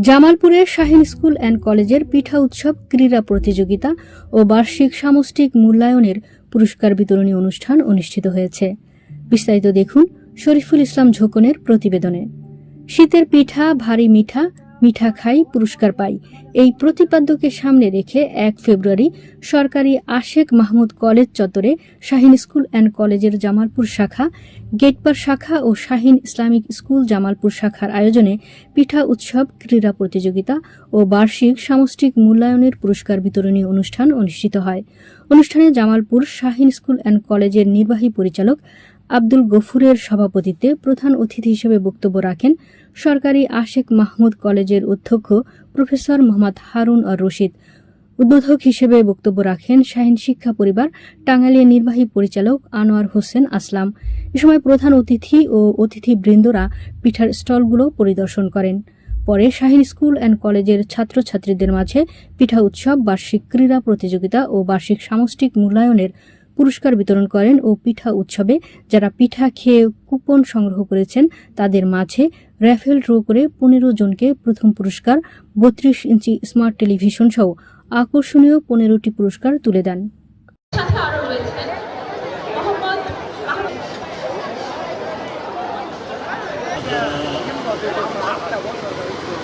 জামালপুরের Shahin school and কলেজের পিঠা উৎসব, ক্রীড়া প্রতিযোগিতা ও বার্ষিক সামষ্টিক মূল্যায়নের পুরস্কার বিতরণী অনুষ্ঠান অনুষ্ঠিত হয়েছে। বিস্তারিত দেখুন শরীফুল ইসলাম ঝোকনের প্রতিবেদনে। শীতের পিঠা, ভারী মিঠা মিঠা খাই, পুরস্কার পাই। এই প্রতিপাদ্যকে সামনে রেখে এক ফেব্রুয়ারি সরকারি আশেক মাহমুদ কলেজ চত্বরে শাহিন স্কুল অ্যান্ড কলেজের জামালপুর শাখা, গেটপার শাখা ও শাহিন ইসলামিক স্কুল জামালপুর শাখার আয়োজনে পিঠা উৎসব, ক্রীড়া প্রতিযোগিতা ও বার্ষিক সামষ্টিক মূল্যায়নের পুরস্কার বিতরণী অনুষ্ঠান অনুষ্ঠিত হয়। অনুষ্ঠানে জামালপুর শাহিন স্কুল অ্যান্ড কলেজের নির্বাহী পরিচালক আব্দুল গফুরের সভাপতিত্বে প্রধান অতিথি হিসেবে বক্তব্য রাখেন সরকারি আশেক মাহমুদ কলেজের অধ্যক্ষ প্রফেসর মোহাম্মদ হারুন আর রশিদ। উদ্বোধক হিসেবে বক্তব্য রাখেন শাহিন শিক্ষা পরিবার টাঙ্গাইলের নির্বাহী পরিচালক আনোয়ার হোসেন আসলাম। এ সময় প্রধান অতিথি ও অতিথিবৃন্দরা পিঠার স্টলগুলো পরিদর্শন করেন। পরে শাহিন স্কুল অ্যান্ড কলেজের ছাত্রছাত্রীদের মাঝে পিঠা উৎসব, বার্ষিক ক্রীড়া প্রতিযোগিতা ও বার্ষিক সামষ্টিক মূল্যায়নের পুরস্কার বিতরণ করেন ও পিঠা উৎসবে যারা পিঠা খেয়ে কুপন সংগ্রহ করেছেন তাদের মাঝে র্যাফেল ড্র করে পনেরো জনকে প্রথম পুরস্কার বত্রিশ ইঞ্চি স্মার্ট টেলিভিশন সহ আকর্ষণীয় পনেরোটি পুরস্কার তুলে দেন। সাথে আরও রয়েছেন মোহাম্মদ আহমেদ।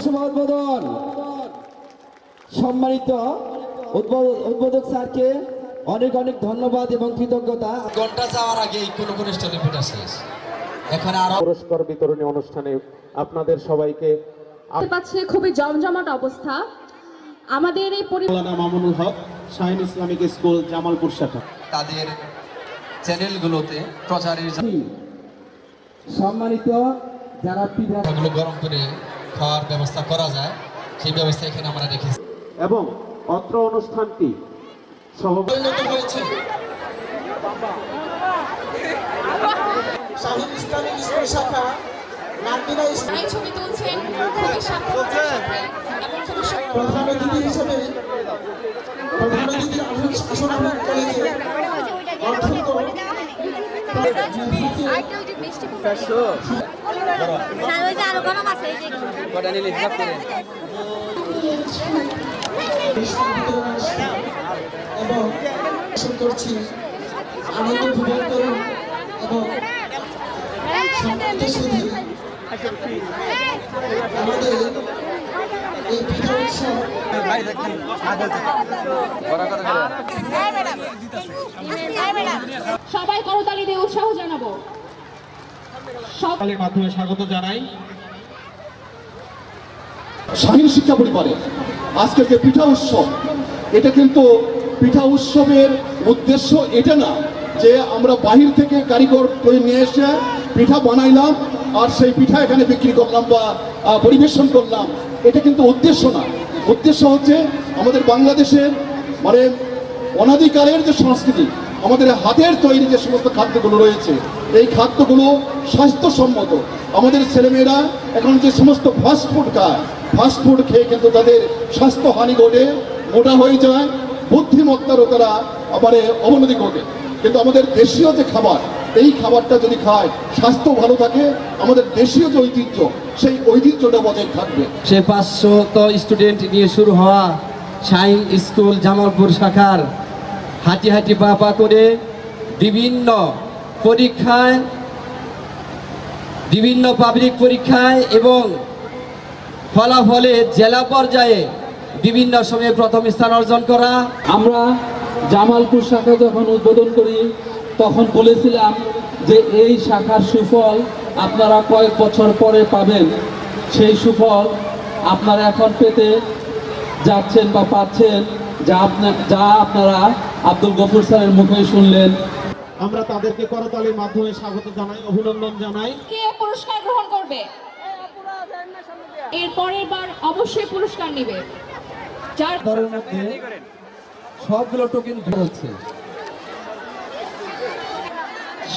শুভ উদ্বোধন সম্মানিত উদ্বোধক স্যারকে অনেক অনেক ধন্যবাদ এবং কৃতজ্ঞতা। ঘণ্টা যাওয়ার আগে কোনো কোনো স্টলে শেষ। এখন আরও পুরস্কার বিতরণী অনুষ্ঠানে আপনাদের সবাইকে দেখতে পাচ্ছে খুবই জমজমাট অবস্থা। আমাদের এই পরি মৌলানা মামুনুল হক শাহিন ইসলামিক স্কুল জামালপুর শাখা। তাদের চ্যানেলগুলোতে প্রচারের সম্মানিত যারা পিঠা জায়গাগুলো গরম করে খাওয়ার ব্যবস্থা করা যায়। সেই ব্যবস্থা এখানে আমরা রেখেছি। এবং অত্র অনুষ্ঠানটি সভাপতি হয়েছে। ছবি খুবই প্রধান অতিথি হিসেবে প্রধান অতিথি আসন গ্রহণ করেছে অধ্যক্ষ স্যার সবাই করতালি দিয়ে উৎসাহ জানাব সব কালের মাধ্যমে স্বাগত জানাই শাহীন শিক্ষা পরিবারে আজকের যে পিঠা উৎসব, এটা কিন্তু পিঠা উৎসবের উদ্দেশ্য এটা না যে আমরা বাহির থেকে কারিগর করে নিয়ে এসে পিঠা বানাইলাম আর সেই পিঠা এখানে বিক্রি করলাম বা পরিবেশন করলাম। এটা কিন্তু উদ্দেশ্য না। উদ্দেশ্য হচ্ছে আমাদের বাংলাদেশের মানে অনাদিকালের যে সংস্কৃতি, আমাদের হাতের তৈরি যে সমস্ত খাদ্যগুলো রয়েছে, এই খাদ্যগুলো স্বাস্থ্যসম্মত। আমাদের ছেলেমেয়েরা এখন যে সমস্ত ফাস্ট ফুড খায় ফাস্ট ফুড খেয়ে কিন্তু তাদের স্বাস্থ্য হানি ঘটে, মোটা হয়ে যায়, বুদ্ধিমত্তারও তারা আবার অবনতি ঘটে। কিন্তু আমাদের দেশীয় যে খাবার, এই খাবারটা যদি খায়, স্বাস্থ্য ভালো থাকে, আমাদের দেশীয় যে ঐতিহ্য, সেই ঐতিহ্যটা বজায় থাকবে। সে পাঁচশত স্টুডেন্ট নিয়ে শুরু হওয়া শাহিন স্কুল জামালপুর শাখার হাঁটি হাঁটি পা পা করে বিভিন্ন পরীক্ষায়, বিভিন্ন পাবলিক পরীক্ষায় এবং ফলাফলে জেলা পর্যায়ে বিভিন্ন সময়ে প্রথম স্থান অর্জন করা। আমরা জামালপুর শাখা যখন উদ্বোধন করি তখন বলেছিলাম যে এই শাখার সুফল আপনারা কয়েক বছর পরে পাবেন। সেই সুফল আপনারা এখন পেতে যাচ্ছেন বা পাচ্ছেন যা আপনার যা আপনারা আব্দুল গফুর স্যারের মুখে শুনলেন। আমরা তাদেরকে করতালির মাধ্যমে স্বাগত জানাই অভিনন্দন জানাই। কে পুরস্কার গ্রহণ করবে? এর পরের বার অবশ্যই পুরস্কার নেবে। যার ঘরের মধ্যে সবগুলো টোকেন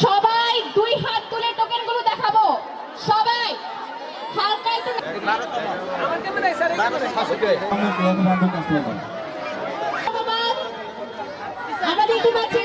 সবাই দুই হাত তুলে টোকেনগুলো দেখাবো। সবাই হালকা একটু ধন্যবাদ। আমরা দেখতে পাচ্ছি